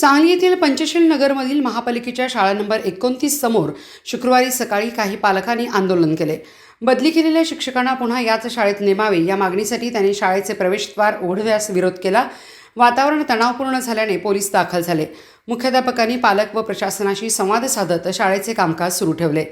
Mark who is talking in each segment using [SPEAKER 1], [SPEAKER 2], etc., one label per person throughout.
[SPEAKER 1] सांगली येथील पंचशील नगरमधील महापालिकेच्या शाळा नंबर एकोणतीस समोर शुक्रवारी सकाळी काही पालकांनी आंदोलन केले. बदली केलेल्या शिक्षकांना पुन्हा याच शाळेत नेमावे या मागणीसाठी त्यांनी शाळेचे प्रवेशद्वार ओढव्यास विरोध केला. वातावरण तणावपूर्ण झाल्याने पोलीस दाखल झाले. मुख्याध्यापकांनी पालक व प्रशासनाशी संवाद साधत शाळेचे कामकाज सुरू ठेवले.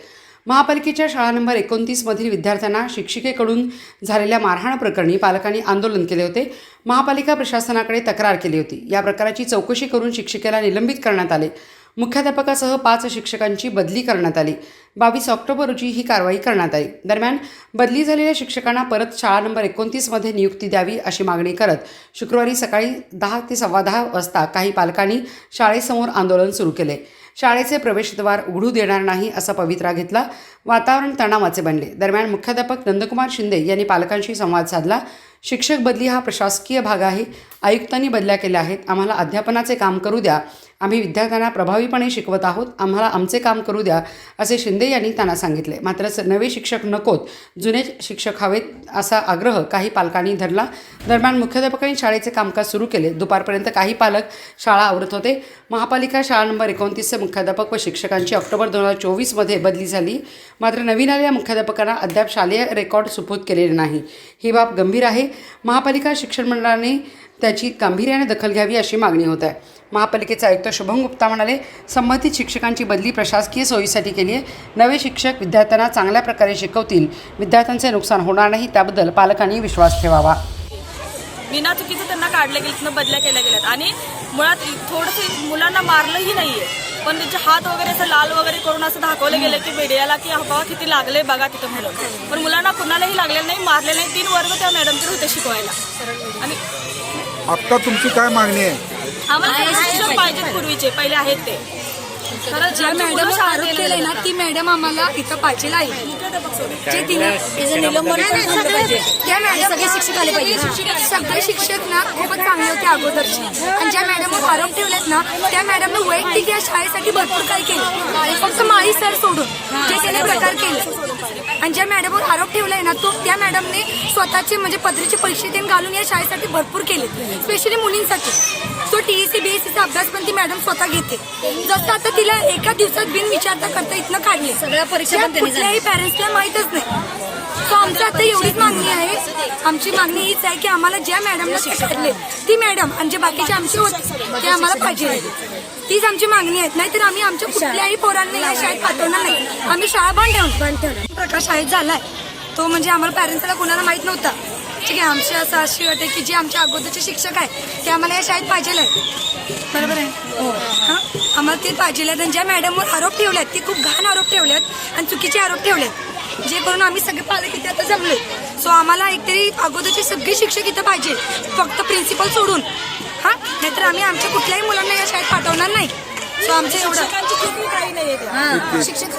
[SPEAKER 1] महापालिकेच्या शाळा नंबर एकोणतीसमधील विद्यार्थ्यांना शिक्षिकेकडून झालेल्या मारहाण प्रकरणी पालकांनी आंदोलन केले होते. महापालिका प्रशासनाकडे तक्रार केली होती. या प्रकाराची चौकशी करून शिक्षिकेला निलंबित करण्यात आले. मुख्याध्यापकासह पाच शिक्षकांची बदली करण्यात आली. बावीस ऑक्टोबर रोजी ही कारवाई करण्यात आली. दरम्यान बदली झालेल्या शिक्षकांना परत शाळा नंबर एकोणतीसमध्ये नियुक्ती द्यावी अशी मागणी करत शुक्रवारी सकाळी दहा ते सव्वा दहा वाजता काही पालकांनी शाळेसमोर आंदोलन सुरू केले. शाळेचे प्रवेशद्वार उघडू देणार नाही असा पवित्रा घेतला. वातावरण तणावाचे बनले. दरम्यान मुख्याध्यापक नंदकुमार शिंदे यांनी पालकांशी संवाद साधला. शिक्षक बदली हा प्रशासकीय भाग आहे. आयुक्तांनी बदल्या केल्या आहेत. आम्हाला अध्यापनाचे काम करू द्या. आम्ही विद्यार्थ्यांना प्रभावीपणे शिकवत आहोत. आम्हाला आमचे काम करू द्या असे शिंदे यांनी त्यांना सांगितले. मात्र नवे शिक्षक नकोत जुने शिक्षक हवेत असा आग्रह काही पालकांनी धरला. दरम्यान मुख्याध्यापकांनी शाळेचे कामकाज सुरू केले. दुपारपर्यंत काही पालक शाळा आवरत होते. महापालिका शाळा नंबर एकोणतीसचे मुख्याध्यापक व शिक्षकांची ऑक्टोबर दोन हजार चोवीसमध्ये बदली झाली. मात्र नवीन आलेल्या मुख्याध्यापकांना अद्याप शालेय रेकॉर्ड सुपूत केलेले नाही. ही बाब गंभीर आहे. महापालिका शिक्षण मंडळाने त्याची गांभीर्याने दखल घ्यावी अशी मागणी होत आहे. महापालिकेचे आयुक्त शुभम गुप्ता म्हणाले संबंधित शिक्षकांची बदली प्रशासकीय सोयीसाठी केली आहे. नवे शिक्षक विद्यार्थ्यांना चांगल्या प्रकारे शिकवतील. विद्यार्थ्यांचे नुकसान होणार नाही त्याबद्दल पालकांनी विश्वास ठेवावा.
[SPEAKER 2] विना चुकीचं त्यांना काढलं गेलं तिथनं बदल्या केल्या गेल्यात. आणि मुळात थोडंसं मुलांना मारलंही नाहीये. पण त्यांचे हात वगैरे असं लाल वगैरे करून असं दाखवलं गेलं की मीडियाला की बाबा किती लागले बघा तिथं म्हणून. पण मुलांना कुणालाही लागलेलं नाही मारले नाही. तीन वर्ग त्या मॅडमकडे होते शिकवायला. आणि
[SPEAKER 3] आत्ता तुमची काय मागणी आहे?
[SPEAKER 2] आम्हाला शिक्षक पाहिजेत पूर्वीचे पहिले आहेत ते.
[SPEAKER 4] ज्या मॅडम आरोप केलाय ना ती मॅडम आम्हाला इथं पाहिजे आहे. जे तिने निलंबन त्या मॅडम सगळे शिक्षक आले पाहिजे. सगळे शिक्षक ना खूपच चांगले होते अगोदरचे. आणि ज्या मॅडमवर आरोप ठेवलेत ना त्या मॅडमने वैयक्तिक या शाळेसाठी भरपूर काही केलं. माळी सर सोडून जे त्याने प्रकार केले. आणि ज्या मॅडमवर आरोप ठेवलाय ना तो त्या मॅडमने स्वतःचे म्हणजे पदरीचे परीक्षे त्यांनी घालून या शाळेसाठी भरपूर केले. स्पेशली मुलींसाठी. तो टीईसी बीएससीचा अभ्यास पण ती मॅडम स्वतः घेते. जसं आता तिला एका दिवसात बिन विचारता करता इथनं काढले सगळ्या परीक्षा कुठल्याही पॅरेंट्सला माहीतच नाही. सो आमची आता एवढीच मागणी आहे. आमची मागणी हीच आहे की आम्हाला ज्या मॅडमला शिकवले ती मॅडम आणि जे बाकीचे आमचे होते ते आम्हाला पाहिजे. तीच आमची मागणी आहे नाहीतर आम्ही आमच्या कुठल्याही पोरांना या शाळेत पाठवणार नाही. आम्ही शाळा बंद ठेवून बंद ठेवणार. प्रकाश शाळेत झालाय. तो म्हणजे आम्हाला पॅरेंट्सला कोणाला माहीत नव्हता. ठीक आहे आमची असं अशी वाटते की जे आमच्या अगोदरचे शिक्षक आहे ते आम्हाला या शाळेत पाहिजे आहे. बरोबर आहे? हो. हां? आम्हाला ते पाहिजे आहेत. आणि ज्या मॅडमवर आरोप ठेवलेत ते खूप घाण आरोप ठेवलेत आणि चुकीचे आरोप ठेवलेत. जे करून आम्ही सगळे पालक इथे आता जमलोय. सो आम्हाला एकतरी अगोदरचे सगळे शिक्षक इथं पाहिजे. फक्त प्रिन्सिपल सोडून. हां नाहीतर आम्ही आमच्या कुठल्याही मुलांना या शाळेत पाठवणार नाही. सो आमचं एवढं.
[SPEAKER 2] काही नाही
[SPEAKER 4] शिक्षक